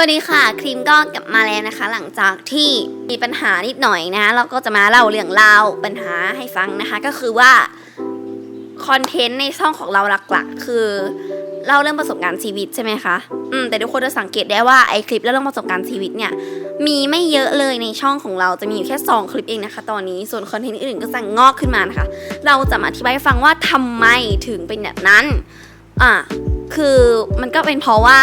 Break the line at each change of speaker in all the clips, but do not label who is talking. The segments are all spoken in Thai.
วัสดีค่ะครีมก็กลับมาแล้วนะคะ หลังจากที่มีปัญหานิดหน่อยนะเราก็จะมาเล่าเรื่องราวปัญหาให้ฟังนะคะ ก็คือว่าคอนเทนต์ในช่องของเราหลักๆ คือเล่าเรื่องประสบการณ์ชีวิตใช่ไหมคะอืมแต่ทุกคนจะสังเกตได้ว่าไอคลิปเล่าเรื่องประสบการณ์ชีวิตเนี่ยมีไม่เยอะเลยในช่องของเราจะมีอยู่แค่สองคลิปเองนะคะ ตอนนี้ส่วนคอนเทนต์อื่นๆก็สั่งงอกขึ้นมานะคะ เราจะมาอธิบายให้ฟังว่าทำไมถึงเป็นแบบนั้นอะคือมันก็เป็นเพราะว่า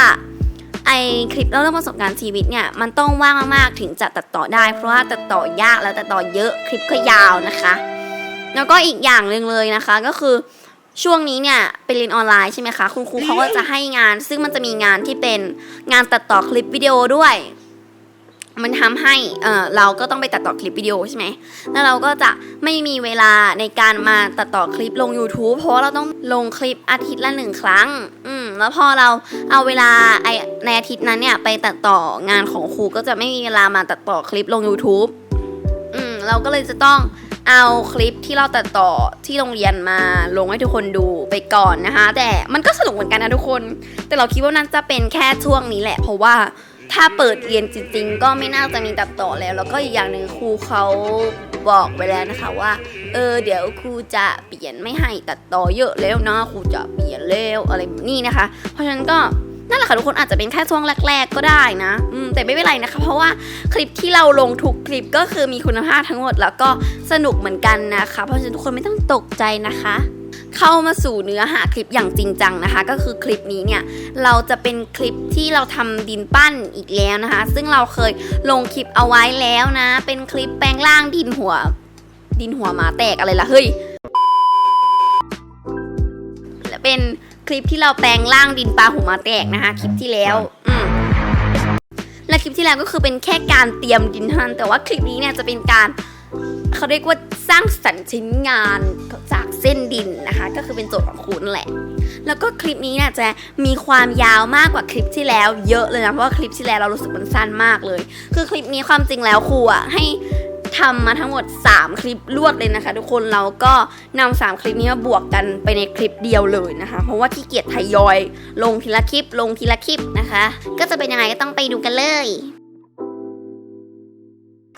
ไอคลิปเล่าเรื่องประสบการณ์ชีวิตเนี่ยมันต้องว่างมากๆ ถึงจะตัดต่อได้ เพราะว่าตัดต่อยากแล้วตัดต่อเยอะคลิปก็ยาวนะคะ แล้วก็อีกอย่างหนึ่งเลยนะคะก็คือช่วงนี้เนี่ยไปเรียนออนไลน์ใช่ไหมคะ คุณครูเขาก็จะให้งาน ซึ่งมันจะมีงานที่เป็นงานตัดต่อคลิปวิดีโอด้วย มันทำให้เเราก็ต้องไปตัดต่อคลิปวิดีโอใช่ไหม แล้วเราก็จะไม่มีเวลาในการมาตัดต่อคลิปลง YouTube เพราะเราต้องลงคลิปอาทิตย์ละหนึ่งครั้ง อืม แล้วพอเราเอาเวลาในอาทิตย์นั้นเนี่ยไปตัดต่องานของครูก็จะไม่มีเวลามาตัดต่อคลิปลง YouTube อืม เราก็เลยจะต้องเอาคลิปที่เราตัดต่อที่โรงเรียนมาลงให้ทุกคนดูไปก่อนนะคะ แต่มันก็สนุกเหมือนกันนะทุกคน แต่เราคิดว่านั่นจะเป็นแค่ช่วงนี้แหละ เพราะว่า ถ้าเปิดเรียนจริง ๆ ก็ไม่น่าจะมีตัดต่อแล้ว แล้วก็อีกอย่างหนึ่งครูเขาบอกไว้แล้วนะคะว่า เออเดี๋ยวครูจะเปลี่ยนไม่ให้ตัดต่อเยอะแล้วนะครูจะเปลี่ยนแล้วอะไรนี้นะคะ เพราะฉะนั้นก็นั่นแหละค่ะทุกคนอาจจะเป็นแค่ช่วงแรก ๆ ก็ได้นะอืมแต่ไม่เป็นไรนะคะ เพราะว่าคลิปที่เราลงทุกคลิปก็คือมีคุณภาพทั้งหมด แล้วก็สนุกเหมือนกันนะคะ เพราะฉะนั้นทุกคนไม่ต้องตกใจนะคะ เข้ามาสู่เนื้อหาคลิปอย่างจริงจังนะคะ ก็คือคลิปนี้เนี่ยเราจะเป็นคลิปที่เราทำดินปั้นอีกแล้วนะคะ ซึ่งเราเคยลงคลิปเอาไว้แล้วนะ เป็นคลิปแปลงร่างดินหัว ดินหัวหมาแตกอะไรล่ะเฮ้ยและเป็นคลิปที่เราแปลงร่างดินปลาหัวหมาแตกนะคะ คลิปที่แล้วอืมและคลิปที่แล้วก็คือเป็นแค่การเตรียมดินทันแต่ว่าคลิปนี้เนี่ยจะเป็นการเขาเรียกว่า สร้างสรรค์ชิ้นงานจากเส้นดินนะคะ ก็คือเป็นโจทย์ของครูนั่นแหละ แล้วก็คลิปนี้เนี่ยจะมีความยาวมากกว่าคลิปที่แล้ว เยอะเลยนะเพราะว่าคลิปที่แล้วเรารู้สึกมันสั้นมากเลย คือคลิปนี้ความจริงแล้วครูอะให้ทำมาทั้งหมด 3 คลิปรวดเลยนะคะ ทุกคนเราก็นำสามคลิปนี้มาบวกกันไปในคลิปเดียวเลยนะคะ เพราะว่าที่เกียจทยอย ลงทีละคลิปลงทีละคลิปนะคะ ก็จะเป็นยังไงก็ต้องไปดูกันเลย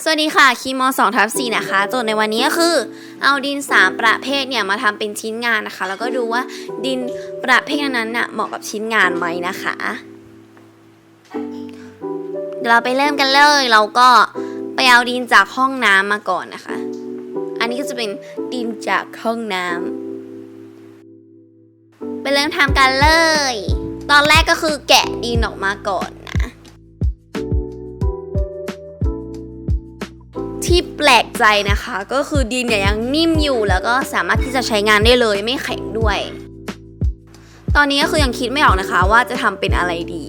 สวัสดีค่ะ คีมอ2ทับ4นะคะ โจทย์ในวันนี้ก็คือ เอาดิน 3 ประเภทเนี่ยมาทำเป็นชิ้นงานนะคะ แล้วก็ดูว่าดินประเภทนั้นน่ะเหมาะกับชิ้นงานไหมนะคะเดี๋ยวเราไปเริ่มกันเลย เราก็ไปเอาดินจากห้องน้ำมาก่อนนะคะ อันนี้ก็จะเป็นดินจากห้องน้ำไปเริ่มทำกันเลย ตอนแรกก็คือแกะดินออกมาก่อน ที่แปลกใจนะคะ ก็คือดินเนี่ยยังนิ่มอยู่แล้วก็สามารถที่จะใช้งานได้เลยไม่แข็งด้วย ตอนนี้ก็คือยังคิดไม่ออกนะคะว่าจะทำเป็นอะไรดี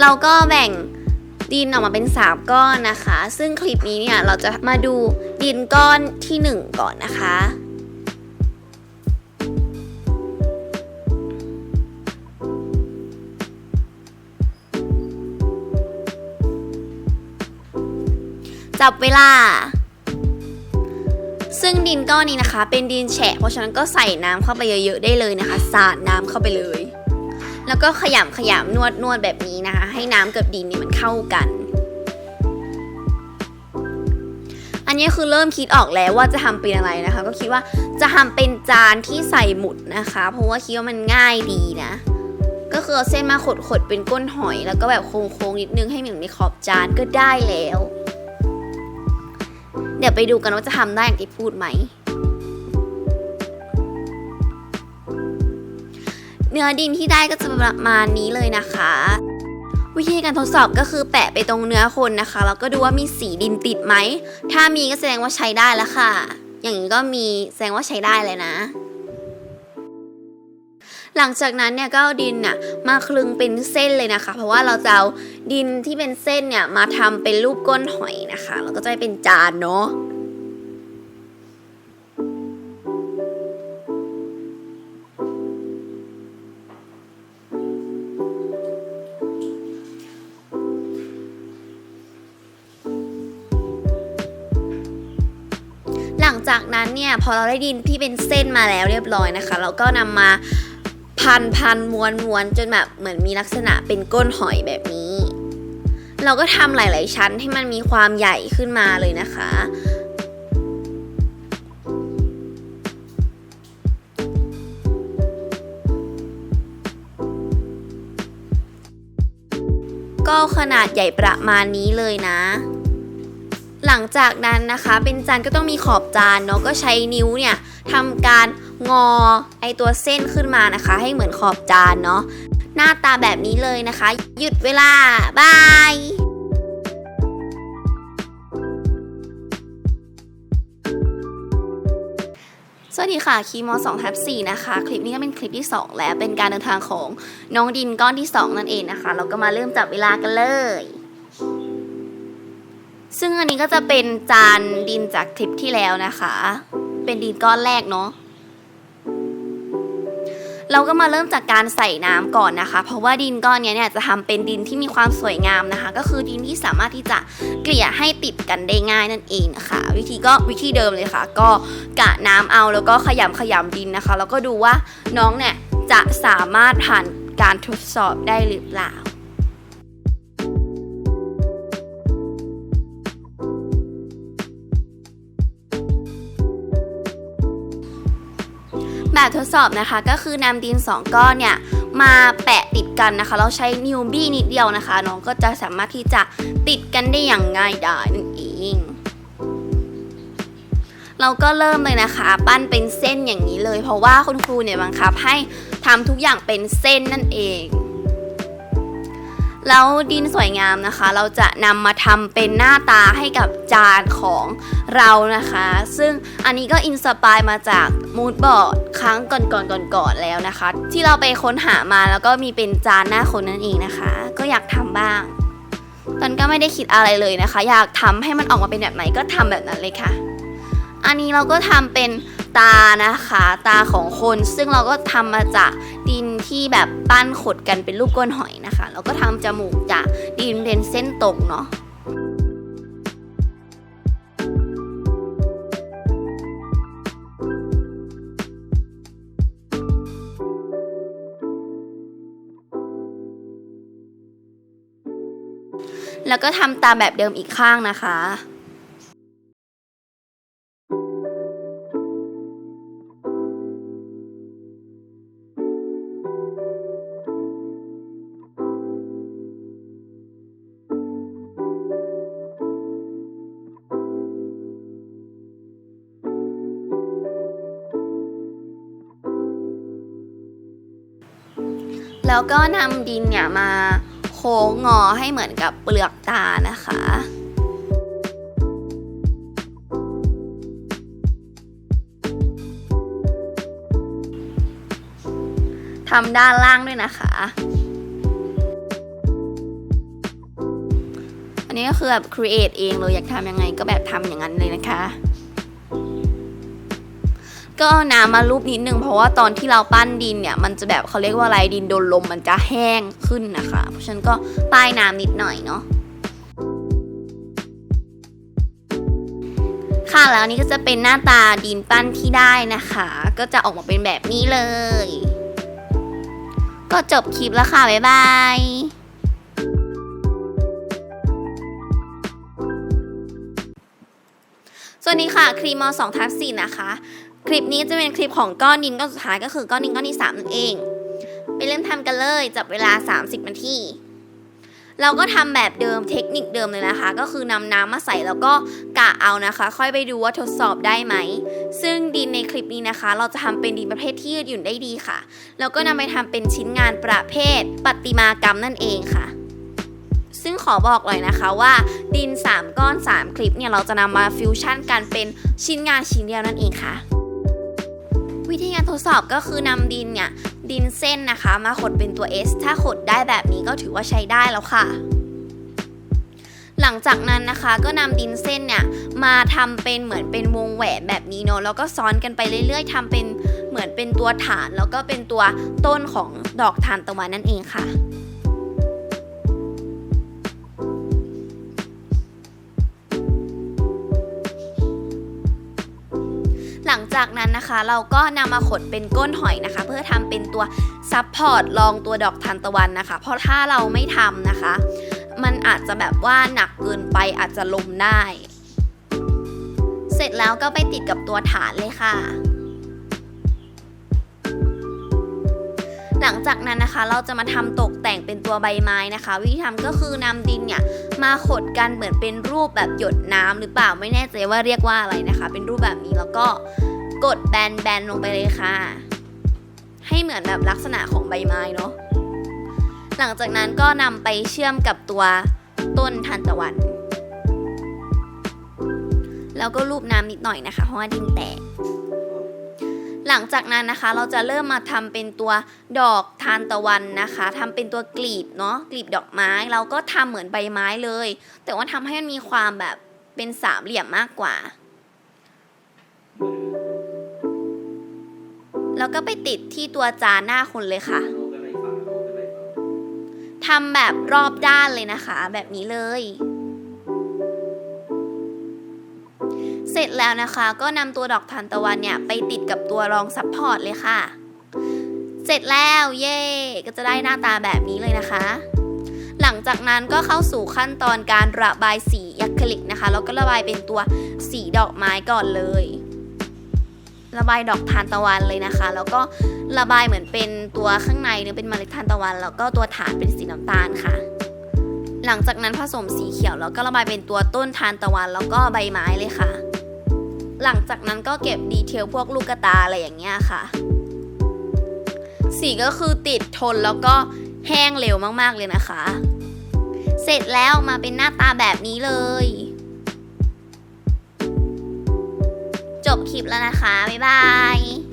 เราก็แบ่งดินออกมาเป็นสามก้อนนะคะ ซึ่งคลิปนี้เนี่ยเราจะมาดูดินก้อนที่หนึ่งก่อนนะคะ จับเวลา ซึ่งดินก้อนนี้นะคะ เป็นดินแฉะ เพราะฉะนั้นก็ใส่น้ำเข้าไปเยอะๆได้เลยนะคะ สาดน้ำเข้าไปเลย แล้วก็ขยำขยำนวดนวดแบบนี้นะคะ ให้น้ำกับดินนี่มันเข้ากัน อันนี้คือเริ่มคิดออกแล้วว่าจะทำเป็นอะไรนะคะ ก็คิดว่าจะทำเป็นจานที่ใส่หมุดนะคะ เพราะว่าคิดว่ามันง่ายดีนะก็คือเอาเส้นมาขดๆเป็นก้นหอยแล้วก็แบบโค้งๆนิดนึงให้มันอยู่ในขอบจานก็ได้แล้ว เดี๋ยวไปดูกันว่าจะทำได้อย่างที่พูดไหม เนื้อดินที่ได้ก็จะประมาณนี้เลยนะคะ วิธีการทดสอบก็คือแปะไปตรงเนื้อคนนะคะแล้วก็ดูว่ามีสีดินติดไหม ถ้ามีก็แสดงว่าใช้ได้แล้วค่ะ อย่างนี้ก็มีแสดงว่าใช้ได้เลยนะ หลังจากนั้นเนี่ยก็เอาดินน่ะมาคลึงเป็นเส้นเลยนะคะ เพราะว่าเราจะเอาดินที่เป็นเส้นเนี่ยมาทำเป็นรูปก้นหอยนะคะแล้วก็จะเป็นจานเนาะหลังจากนั้นเนี่ยพอเราได้ดินที่เป็นเส้นมาแล้วเรียบร้อยนะคะ เราก็นำมา พันพันม้วนม้วนจนแบบเหมือนมีลักษณะเป็นก้นหอยแบบนี้ เราก็ทำหลาย ๆ ชั้นให้มันมีความใหญ่ขึ้นมาเลยนะคะ ก็ขนาดใหญ่ประมาณนี้เลยนะหลังจากนั้นนะคะ เป็นจานก็ต้องมีขอบจานเนาะก็ใช้นิ้วเนี่ยทำการ งอไอตัวเส้นขึ้นมานะคะ ให้เหมือนขอบจานเนาะหน้าตาแบบนี้เลยนะคะ หยุดเวลา บายสวัสดีค่ะ คีมอ2ทับ4นะคะ คลิปนี้ก็เป็นคลิปที่ 2 แล้ว เป็นการเดินทางของน้องดินก้อนที่ 2 นั่นเองนะคะ เราก็มาเริ่มจับเวลากันเลย ซึ่งอันนี้ก็จะเป็นจานดินจากคลิปที่แล้วนะคะ เป็นดินก้อนแรกเนาะ เราก็มาเริ่มจากการใส่น้ำก่อนนะคะ เพราะว่าดินก้อนเนี้ยเนี่ยจะทำเป็นดินที่มีความสวยงามนะคะ ก็คือดินที่สามารถที่จะเกลี่ยให้ติดกันได้ง่ายนั่นเองนะคะ วิธีก็วิธีเดิมเลยค่ะ ก็กะน้ำเอาแล้วก็ขยำขยำดินนะคะ แล้วก็ดูว่าน้องเนี่ยจะสามารถผ่านการทดสอบได้หรือเปล่า แบบทดสอบนะคะก็คือนำดิน 2 ก้อนเนี่ยมาแปะติดกันนะคะ เราใช้นิวบี้นิดเดียวนะคะ น้องก็จะสามารถที่จะติดกันได้อย่างง่ายดายนั่นเอง เราก็เริ่มเลยนะคะ ปั้นเป็นเส้นอย่างนี้เลย เพราะว่าคุณครูเนี่ยบังคับให้ทำทุกอย่างเป็นเส้นนั่นเอง แล้วดินสวยงามนะคะ เราจะนำมาทำเป็นหน้าตาให้กับจานของเรานะคะ ซึ่งอันนี้ก็อินสปายมาจากมูดบอร์ดครั้งก่อนๆก่อนๆแล้วนะคะ ที่เราไปค้นหามาแล้วก็มีเป็นจานหน้าคนนั่นเองนะคะ ก็อยากทำบ้าง ตอนก็ไม่ได้คิดอะไรเลยนะคะ อยากทำให้มันออกมาเป็นแบบไหนก็ทำแบบนั้นเลยค่ะ อันนี้เราก็ทำเป็นตานะคะ ตาของคนซึ่งเราก็ทำมาจากดิน ที่แบบปั้นขดกันเป็นรูปก้นหอยนะคะ แล้วก็ทำจมูกจากดินเป็นเส้นตรงเนาะแล้วก็ทำตามแบบเดิมอีกข้างนะคะ แล้วก็นำดินเนี่ยมาโค้งงอให้เหมือนกับเปลือกตานะคะทำด้านล่างด้วยนะคะ อันนี้ก็คือแบบ create เองเลยอยากทำยังไงก็แบบทำอย่างนั้นเลยนะคะ ก็เอาน้ำมาลูบนิดนึงเพราะว่าตอนที่เราปั้นดินเนี่ย มันจะแบบเขาเรียกว่าอะไรดินโดนลมมันจะแห้งขึ้นนะคะ เพราะฉะนั้นก็ป้ายน้ำนิดหน่อยเนาะค่ะแล้วนี้ก็จะเป็นหน้าตาดินปั้นที่ได้นะคะ ก็จะออกมาเป็นแบบนี้เลย ก็จบคลิปแล้วค่ะ บ๊ายบายสวัสดีค่ะ ครีมม2ทับ4นะคะ คลิปนี้จะเป็นคลิปของก้อนดินก้อนสุดท้ายก็คือก้อนดินก้อนที่3นั่นเอง ไปเริ่มทำกันเลยจับเวลา 30นาทีเราก็ทำแบบเดิมเทคนิคเดิมเลยนะคะ ก็คือนำน้ำมาใส่แล้วก็กะเอานะคะ ค่อยไปดูว่าทดสอบได้ไหม ซึ่งดินในคลิปนี้นะคะ เราจะทำเป็นดินประเภทที่ยืดหยุ่นได้ดีค่ะ แล้วก็นำไปทำเป็นชิ้นงานประเภทประติมากรรมนั่นเองค่ะ ซึ่งขอบอกเลยนะคะว่าดิน 3 ก้อน 3 คลิปเนี่ยเราจะนำมาฟิวชั่นกันเป็นชิ้นงานชิ้นเดียวนั่นเองค่ะ วิธีการทดสอบก็คือนำดินเนี่ย ดินเส้นนะคะ มาขดเป็นตัว S ถ้าขดได้แบบนี้ก็ถือว่าใช้ได้แล้วค่ะ หลังจากนั้นนะคะก็นำดินเส้นเนี่ย มาทำเป็นเหมือนเป็นวงแหวนแบบนี้เนาะแล้วก็ซ้อนกันไปเรื่อยๆทำเป็นเหมือนเป็นตัวฐาน แล้วก็เป็นตัวต้นของดอกทานตะวันนั่นเองค่ะ จากนั้นนะคะเราก็นำมาขดเป็นก้นหอยนะคะ เพื่อทำเป็นตัวซับพอร์ตรองตัวดอกทานตะวันนะคะ เพราะถ้าเราไม่ทำนะคะ มันอาจจะแบบว่าหนักเกินไปอาจจะลมได้ เสร็จแล้วก็ไปติดกับตัวฐานเลยค่ะหลังจากนั้นนะคะเราจะมาทำตกแต่งเป็นตัวใบไม้นะคะ วิธีทำก็คือนำดินเนี่ยมาขดกันเหมือนเป็นรูปแบบหยดน้ำหรือเปล่าไม่แน่ใจว่าเรียกว่าอะไรนะคะ เป็นรูปแบบนี้แล้วก็ กดแบนแบนๆลงไปเลยค่ะ ให้เหมือนแบบลักษณะของใบไม้เนาะหลังจากนั้นก็นำไปเชื่อมกับตัวต้นทานตะวัน แล้วก็รูปน้ำนิดหน่อยนะคะเพราะว่าดินแตก หลังจากนั้นนะคะเราจะเริ่มมาทำเป็นตัวดอกทานตะวันนะคะทำเป็นตัวกลีบเนาะกลีบดอกไม้ เราก็ทำเหมือนใบไม้เลย แต่ว่าทำให้มันมีความแบบเป็นสามเหลี่ยมมากกว่า แล้วก็ไปติดที่ตัวจานหน้าคนเลยค่ะทำแบบรอบด้านเลยนะคะ แบบนี้เลย เสร็จแล้วนะคะก็นำตัวดอกทานตะวันเนี่ยไปติดกับตัวรองซัพพอร์ตเลยค่ะ เสร็จแล้วเย่ก็จะได้หน้าตาแบบนี้เลยนะคะ หลังจากนั้นก็เข้าสู่ขั้นตอนการระบายสีอะคริลิกนะคะแล้วก็ระบายเป็นตัวสีดอกไม้ก่อนเลย ระบายดอกทานตะวันเลยนะคะ แล้วก็ระบายเหมือนเป็นตัวข้างในเนี่ยเป็นเมล็ดทานตะวัน แล้วก็ตัวฐานเป็นสีน้ำตาลค่ะ หลังจากนั้นผสมสีเขียวแล้วก็ระบายเป็นตัวต้นทานตะวัน แล้วก็ใบไม้เลยค่ะ หลังจากนั้นก็เก็บดีเทลพวกลูกตาอะไรอย่างเงี้ยค่ะ สีก็คือติดทนแล้วก็แห้งเร็วมากๆเลยนะคะ เสร็จแล้วมาเป็นหน้าตาแบบนี้เลย จบคลิปแล้วนะคะ บ๊ายบาย